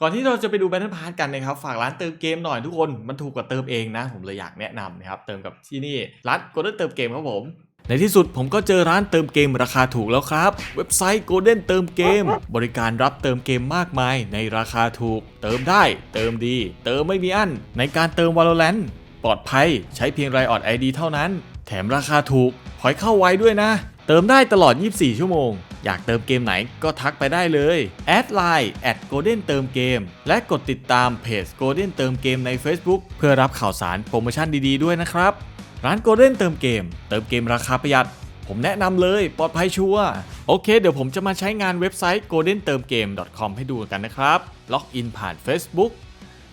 ก่อนที่เราจะไปดู Battle Pass กันนะครับฝากร้านเติมเกมหน่อยทุกคนมันถูกกว่าเติมเองนะ ผมเลยอยากแนะนำนะครับเติมกับที่นี่ร้าน Golden เติมเกมครับผมในที่สุดผมก็เจอร้านเติมเกมราคาถูกแล้วครับ เว็บไซต์ Golden เติมเกม บริการรับเติมเกมมากมายในราคาถูก เติมได้ เติมดี เติมไม่มีอั้น ในการเติม Valorant ปลอดภัยใช้เพียงไรออด ID เท่านั้น แถมราคาถูกพอยเข้าไว้ด้วยนะ เติมได้ตลอด 24 ชั่วโมง อยากเติมเกมไหนก็ทักไปได้เลย แอดไลน์แอดโกลเด้นเติมเกม และกดติดตามเพจโกลเด้นเติมเกมใน Facebook เพื่อรับข่าวสารโปรโมชั่นดีๆด้วยนะครับ ร้านโกลเด้นเติมเกม เติมเกมราคาประหยัด ผมแนะนำเลยปลอดภัยชัวร์โอเค เดี๋ยวผมจะมาใช้งานเว็บไซต์ golden เติมเกม com ให้ดูกันนะครับล็อกอินผ่าน Facebook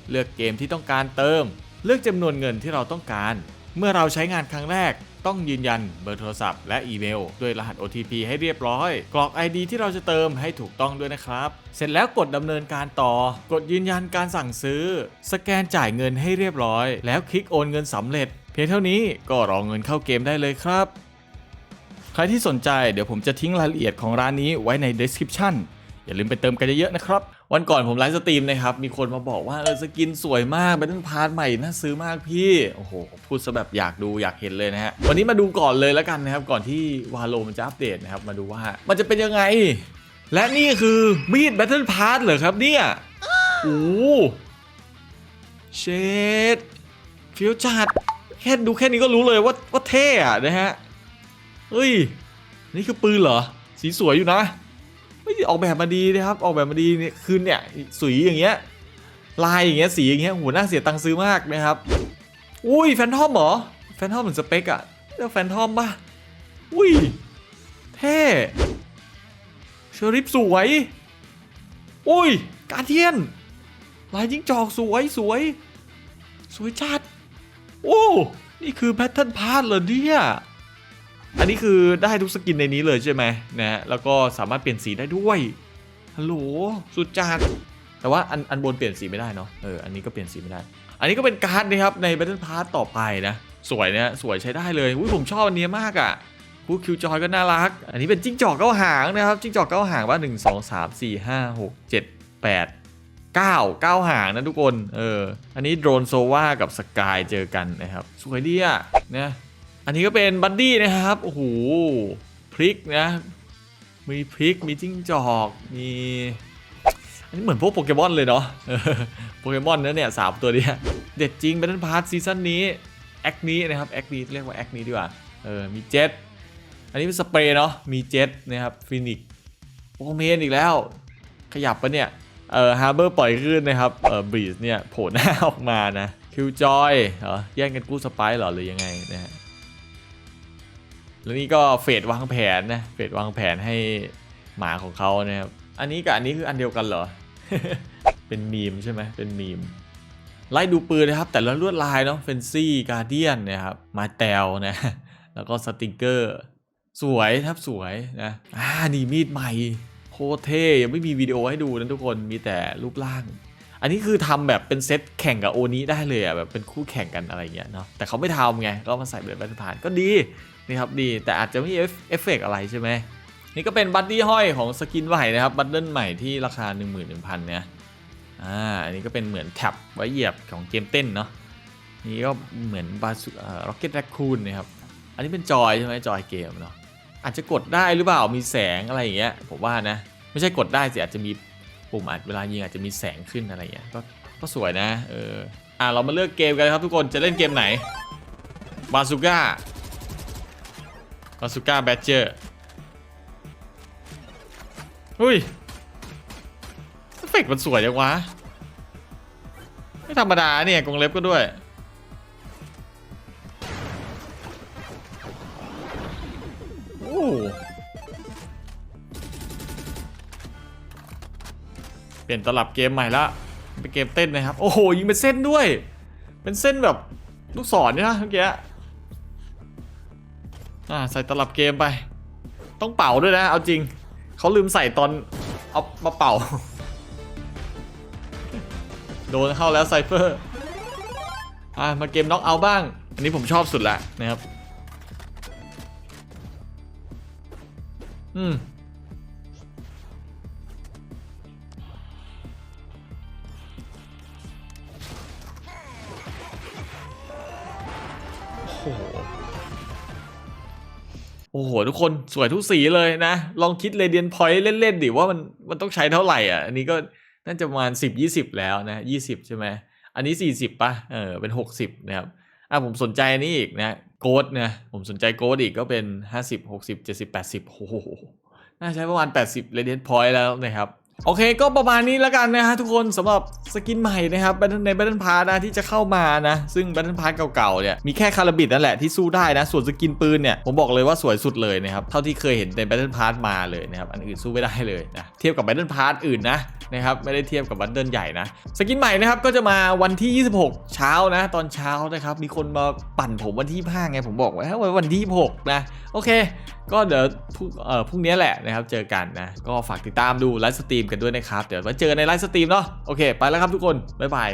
เลือกเกมที่ต้องการเติม เลือกจำนวนเงินที่เราต้องการ เมื่อเราใช้งานครั้งแรก ต้องยืนยันเบอร์โทรศัพท์และอีเมลด้วยรหัส OTP ให้เรียบร้อย กรอก ID ที่เราจะเติมให้ถูกต้องด้วยนะครับ เสร็จแล้วกดดำเนินการต่อ กดยืนยันการสั่งซื้อ สแกนจ่ายเงินให้เรียบร้อย แล้วคลิกโอนเงินสำเร็จ เพียงเท่านี้ก็รอเงินเข้าเกมได้เลยครับใครที่สนใจเดี๋ยวผมจะทิ้งรายละเอียดของร้านนี้ไว้ใน description อย่าลืมไปเติมกันเยอะๆนะครับ วันก่อนผมไลฟ์สตรีมนะครับ มีคนมาบอกว่าเออสกินสวยมากเป็นพาร์ทใหม่น่าซื้อมากพี่ โอ้โห พูดซะแบบอยากดูอยากเห็นเลยนะฮะ วันนี้มาดูก่อนเลยแล้วกันนะครับ ก่อนที่วาโลมันจะอัปเดตนะครับ มาดูว่ามันจะเป็นยังไง และนี่คือมีด Battle Pass เหรอครับเนี่ย โอ้เชดฟิวจัดแค่ดูแค่นี้ก็รู้เลยว่าว่าเท่อะนะฮะ เฮ้ย นี่คือปืนเหรอ สีสวยอยู่นะ ไม่ได้ออกแบบมาดีนะครับ ออกแบบมาดีเนี่ยคือเนี่ยสีอย่างเงี้ยลายอย่างเงี้ยสีอย่างเงี้ยโหน่าเสียตังค์ซื้อมากนะครับ อุ้ยแฟนทอมเหรอแฟนทอมเหมือนสเปกอะเรียกแฟนทอมป่ะอุ้ยเท่เชอริฟสวยอุ้ยกาเทียน ลายจิ้งจอกสวยสวย สวยจัด โอ้ นี่คือแพทเทิร์นพาร์ทเหรอเนี่ย อันนี้คือได้ทุกสกินในนี้เลยใช่ไหมนะฮะแล้วก็สามารถเปลี่ยนสีได้ด้วยฮัลโหลสุดจัดแต่ว่าอันอันบนเปลี่ยนสีไม่ได้เนาะเอออันนี้ก็เปลี่ยนสีไม่ได้ อันนี้ก็เป็นการ์ดนะครับใน Battle Pass ต่อไปนะสวยนะสวยใช้ได้เลยอุ้ยผมชอบอันนี้มากอะ่ะผู้คิวจอยก็น่ารัก อันนี้เป็นจิ้งจอกเก้าหางนะครับจิ้งจอกเก้าหางว่า1 2 3 4 5 6 7 8 9 9หางนะทุกคนเอออันนี้โดรนโซวากับสกายเจอกันนะครับ สวยดีอะนะ อันนี้ก็เป็นบัดดี้นะครับ โอ้โห พริกนะ มีพริก มีจิ้งจอก มี อันนี้เหมือนพวกโปเกมอนเลยเนาะ โปเกมอนนะเนี่ยสามตัวเนี้ย เด็ดจริง Battle Pass ซีซั่นนี้ แอคนี้นะครับ แอคนี้เรียกว่าแอคนี้ดีกว่า เออ มีเจ็ตอันนี้เป็นสเปรย์เนาะ มีเจ็ตนะครับฟินิกโอเมนอีกแล้ว ขยับปะเนี่ย เออฮาร์เบอร์ปล่อยขึ้นนะครับ เออบรีสเนี่ยโผล่หน้าออกมานะ คิวจอยเหรอ แย่งกันกู้สไปร์เหรอหรือยังไงนะฮะ แล้วนี่ก็เฟดวางแผนนะ เฟดวางแผนให้หมาของเขานะครับ อันนี้กับอันนี้คืออันเดียวกันเหรอ เป็นมีมใช่ไหมเป็นมีม ไล่ดูปืนนะครับ แต่ละลวดลายเนาะ เฟนซี่ การเดียนนะครับ มาแตวนะ แล้วก็สติกเกอร์ สวยครับสวยนะ อ่า นี่มีดใหม่ โคเท่ยังไม่มีวิดีโอให้ดูนะทุกคน มีแต่รูปร่าง อันนี้คือทำแบบเป็นเซตแข่งกับโอนี้ได้เลยอะแบบเป็นคู่แข่งกันอะไรเงี้ยเนาะแต่เขาไม่ทำไงก็มาใส่เป็นแบทผ่านก็ดีนี่ครับดีแต่อาจจะไม่มีเอฟเอฟเฟกอะไรใช่ไหมนี่ก็เป็นบัดดี้ห้อยของสกินใหม่นะครับบัตเดิลใหม่ที่ราคา 11,000เนี่ยอ่าอันนี้ก็เป็นเหมือนแท็บไว้เหยียบของเกมเต้นเนาะนี่ก็เหมือนบาสุร็อกเก็ตแรคคูนนะครับอันนี้เป็นจอยใช่ไหมจอยเกมเนาะอาจจะกดได้หรือเปล่ามีแสงอะไรอย่างเงี้ยผมว่านะ ไม่ใช่กดได้สิอาจจะมี ปุ่มอาจเวลายิงอาจจะมีแสงขึ้นอะไรอย่างเงี้ยก็ก็สวยนะเอออ่าเรามาเลือกเกมกันครับทุกคนจะเล่นเกมไหนบาซูก้าบาซูก้าแบดเจอร์อุ้ยเอฟเฟกมันสวยจังวะ ไม่ธรรมดาเนี่ยกรงเล็บก็ด้วย โอ้ ลี่ยนตลับเกมใหม่ละเป็นเกมเต้นนะครับ โอ้โหยิงเป็นเส้นด้วย เป็นเส้นแบบลูกศรเนี่ยนะเมื่อกี้อ่าใส่ตลับเกมไป ต้องเป่าด้วยนะ เอาจริงเขาลืมใส่ตอนเอามาเป่า โดนเข้าแล้วไซเฟอร์อ่ามาเกมน็อกเอาบ้าง อันนี้ผมชอบสุดแหละนะครับ อืม โอ้โห ทุกคนสวยทุกสีเลยนะ ลองคิดเรเดียนพอยต์เล่นๆดิว่ามันมันต้องใช้เท่าไหร่อะ อันนี้ก็น่าจะประมาณ 10 20 แล้วนะ 20 ใช่ไหมอันนี้ 40ป่ะเออเป็น 60 นะครับอะผมสนใจอันนี้อีกนะโกดนะผมสนใจโกดอีกก็เป็น 50 60 70 80โอ้โหน่าใช้ประมาณ 80 Radiant Point แล้วนะครับ โอเคก็ประมาณนี้แล้วกันนะฮะทุกคนสำหรับสกินใหม่นะครับใน Battle Pass นะที่จะเข้ามานะ ซึ่ง Battle Pass เก่าๆเนี่ยมีแค่คาราบิดนั่นแหละที่สู้ได้นะ ส่วนสกินปืนเนี่ยผมบอกเลยว่าสวยสุดเลยนะครับเท่าที่เคยเห็นใน Battle Pass มาเลยนะครับอันอื่นสู้ไม่ได้เลยนะเทียบกับ Battle Pass อื่นนะนะครับไม่ได้เทียบกับบันเดิลใหญ่นะสกินใหม่นะครับก็จะมาวันที่ 26 เช้านะ ตอนเช้านะครับมีคนมาปั่นผมวันที่5ไงผมบอกไว้ว่าวันที่6นะโอเค ก็เดี๋ยวพรุ่งเอ่อพรุ่งนี้แหละนะครับเจอกันนะก็ฝากติดตามดูไลฟ์สตรีมกันด้วยนะครับ เดี๋ยวไว้เจอในไลฟ์สตรีมเนาะโอเค ไปแล้วครับทุกคนบ๊ายบาย